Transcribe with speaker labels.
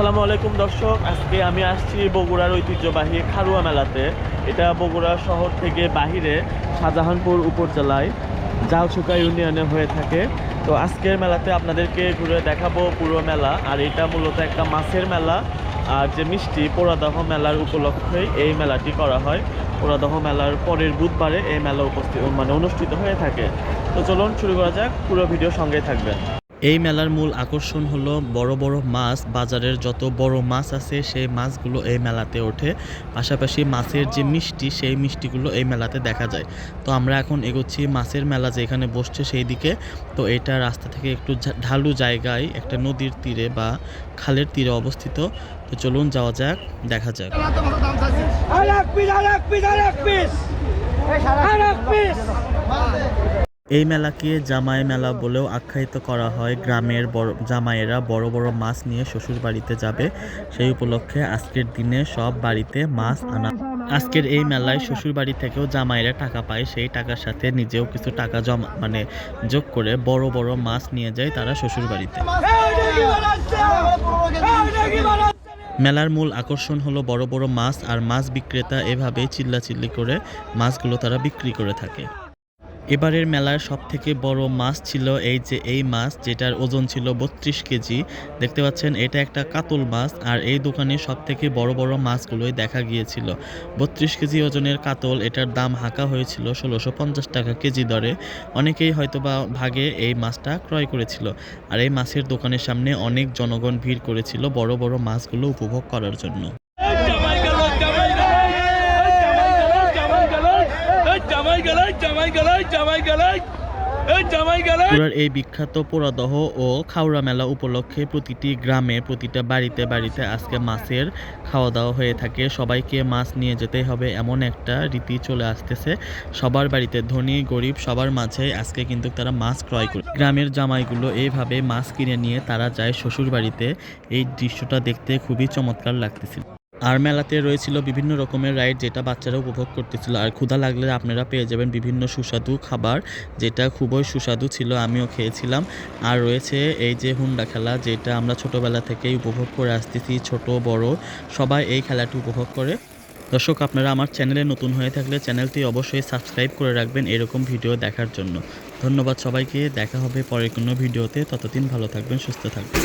Speaker 1: আসসালামু আলাইকুম, দর্শক। আজকে আমি আসছি বগুড়ার ঐতিহ্যবাহী খারুয়া মেলাতে। এটা বগুড়া শহর থেকে বাহিরে শাহজাহানপুর উপজেলায়, জালসুকা ইউনিয়নে হয়ে থাকে। তো আজকের মেলাতে আপনাদেরকে ঘুরে দেখাবো পুরো মেলা, আর এটা মূলত একটা মাছের মেলা। আর যে মিষ্টি পোড়াদহ মেলার উপলক্ষেই এই মেলাটি করা হয়। পোড়াদহ মেলার পরের বুধবারে এই মেলা উপস্থিত মানে অনুষ্ঠিত হয়ে থাকে। তো চলুন শুরু করা যাক। পুরো ভিডিও সঙ্গেই থাকবেন। এই মেলার মূল আকর্ষণ হলো বড় বড় মাছ, বাজারের যত বড় মাছ আছে সেই মাছগুলো এই মেলাতে ওঠে। পাশাপাশি মাছের যে মিষ্টি, সেই মিষ্টিগুলো এই মেলাতে দেখা যায়। তো আমরা এখন এগোচ্ছি মাছের মেলা যেখানে বসছে সেই দিকে তো এটা রাস্তা থেকে একটু ঢালু জায়গায়, একটা নদীর তীরে বা খালের তীরে অবস্থিত। তো চলুন যাওয়া যাক, দেখা যাক।
Speaker 2: পিস।
Speaker 1: এই মেলাকে জামাই মেলা বলেও আখ্যায়িত করা হয়। গ্রামের বড়, জামাইয়েরা বড় বড় মাছ নিয়ে শ্বশুর বাড়িতে যাবে। সেই উপলক্ষে আজকের দিনে সব বাড়িতে মাছ আনা আজকের এই মেলায় শ্বশুর বাড়ি থেকেও জামাইরা টাকা পায়। সেই টাকার সাথে নিজেও কিছু টাকা জমা মানে যোগ করে বড় বড় মাছ নিয়ে যায় তারা শ্বশুর বাড়িতে মেলার মূল আকর্ষণ হলো বড় বড় মাছ আর মাছ বিক্রেতা এভাবেই চিল্লাচিল্লি করে মাছগুলো তারা বিক্রি করে থাকে। এবারের মেলার সব থেকে বড় মাছ ছিল এই যে এই মাছ, যেটার ওজন ছিল বত্রিশ কেজি। দেখতে পাচ্ছেন, এটা একটা কাতল মাছ আর এই দোকানে সব থেকে বড় বড় মাছগুলোই দেখা গিয়েছিল। বত্রিশ কেজি ওজনের কাতল, এটার দাম হাঁকা হয়েছিল ষোলোশো পঞ্চাশ টাকা কেজি দরে। অনেকেই হয়তোবা ভাগে এই মাছটা ক্রয় করেছিল আর এই মাছের দোকানের সামনে অনেক জনগণ ভিড় করেছিল বড় বড় মাছগুলো উপভোগ করার জন্য। পুরার এই বিখ্যাত পোড়াদহ ও খাওড়া মেলা উপলক্ষে প্রতিটি গ্রামে, প্রতিটা বাড়িতে বাড়িতে আজকে মাছের খাওয়া দাওয়া হয়ে থাকে। সবাইকে মাছ নিয়ে যেতে হবে এমন একটা রীতি চলে আসতেছে। সবার বাড়িতে ধনী, গরিব, সবার মাঝে আজকে কিন্তু তারা মাছ ক্রয় করে। গ্রামের জামাইগুলো এইভাবে মাছ কিনে নিয়ে তারা যায় শ্বশুর বাড়িতে এই দৃশ্যটা দেখতে খুবই চমৎকার লাগতেছিল। আর মেলাতে রয়েছিল বিভিন্ন রকমের রাইড যেটা বাচ্চারা উপভোগ করতেছিল। আর ক্ষুধা লাগলে আপনারা পেয়ে যাবেন বিভিন্ন সুস্বাদু খাবার, যেটা খুবই সুস্বাদু ছিল, আমিও খেয়েছিলাম। আর রয়েছে এই যে হুন্ডা খেলা, যেটা আমরা ছোটোবেলা থেকেই উপভোগ করে আসতেছি, ছোট, বড়, সবাই এই খেলাটি উপভোগ করে। দর্শক, আপনারা আমার চ্যানেলে নতুন হয়ে থাকলে চ্যানেলটি অবশ্যই সাবস্ক্রাইব করে রাখবেন এরকম ভিডিও দেখার জন্য। ধন্যবাদ সবাইকে, দেখা হবে পরের কোনো ভিডিওতে। ততদিন ভালো থাকবেন, সুস্থ থাকবেন।